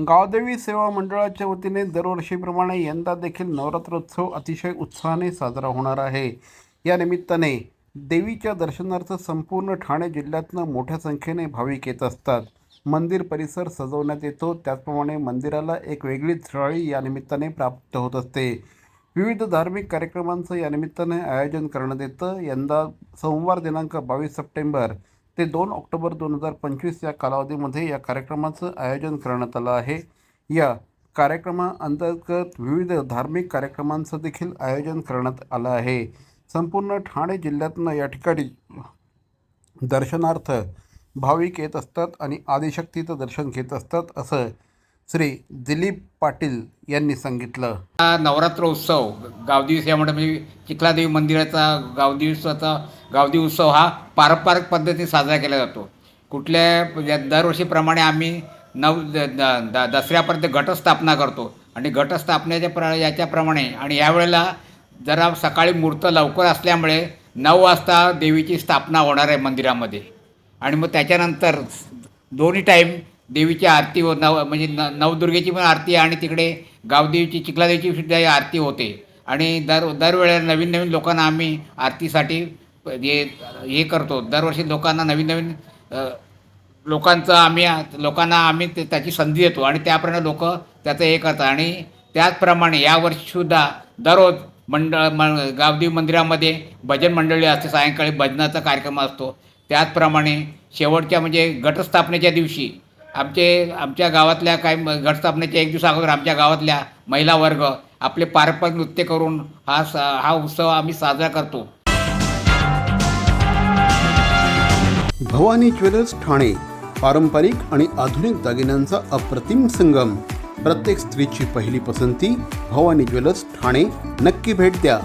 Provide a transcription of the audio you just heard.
गावदेवी सेवा मंडळाच्या वतीने दरवर्षीप्रमाणे यंदा देखील नवरात्रोत्सव अतिशय उत्साहाने साजरा होणार आहे. या निमित्ताने देवीच्या दर्शनार्थ संपूर्ण ठाणे जिल्ह्यातनं मोठ्या संख्येने भाविक येत असतात. मंदिर परिसर सजवण्यात येतो. त्याचप्रमाणे मंदिराला एक वेगळीच झळाळी या निमित्ताने प्राप्त होत असते. विविध धार्मिक कार्यक्रमांचं या निमित्ताने आयोजन करण्यात येतं. यंदा सोमवार दिनांक बावीस सप्टेंबर ते दोन ऑक्टोबर दोन हजार पंचवीस या कालावधीमध्ये या कार्यक्रमाचं आयोजन करण्यात आलं आहे. या कार्यक्रमाअंतर्गत विविध धार्मिक कार्यक्रमांचं देखील आयोजन करण्यात आलं आहे. संपूर्ण ठाणे जिल्ह्यातनं या ठिकाणी दर्शनार्थ भाविक येत असतात आणि आदिशक्तीचं दर्शन घेत असतात असं श्री दिलीप पाटील यांनी सांगितलं. हा नवरात्र उत्सव गावदिवस या म्हणतात म्हणजे चिखलादेवी मंदिराचा गावदिवसाचा गावदी उत्सव हा पारंपरिक पद्धतीने साजरा केला जातो. कुठल्या म्हणजे दरवर्षीप्रमाणे आम्ही नव द- द- द- दसऱ्यापर्यंत घटस्थापना करतो आणि घटस्थापनेच्या प्र याच्याप्रमाणे आणि यावेळेला जरा सकाळी मूर्त लवकर असल्यामुळे नऊ वाजता देवीची स्थापना होणार आहे मंदिरामध्ये. आणि मग त्याच्यानंतर दोन्ही टाईम देवीची आरती हो नव म्हणजे न नवदुर्गेची पण आरती आणि तिकडे गावदेवीची चिखलादेवीची सुद्धा आरती होते. आणि दर दरवेळेला नवीन नवीन लोकांना आम्ही आरतीसाठी हे हे करतो. दरवर्षी लोकांना नवीन नवीन लोकांचं आम्ही लोकांना आम्ही ते त्याची संधी देतो आणि त्याप्रमाणे लोक त्याचं हे करतात. आणि त्याचप्रमाणे यावर्षीसुद्धा दररोज मंडळ म गावदेवी मंदिरामध्ये भजन मंडळी असते. सायंकाळी भजनाचा कार्यक्रम असतो. त्याचप्रमाणे शेवटच्या म्हणजे घटस्थापनेच्या दिवशी आमचे आमच्या गावातल्या काही घटस्थापनेच्या एक दिवस अगोदर आमच्या गावातल्या महिला वर्ग आपले पारंपरिक नृत्य करून हा स हा उत्सव आम्ही साजरा करतो. भवानी ज्वेलर्स ठाणे पारंपरिक आणि आधुनिक दागिन्यांचा अप्रतिम संगम. प्रत्येक स्त्रीची पहिली पसंती भवानी ज्वेलर्स ठाणे. नक्की भेट द्या.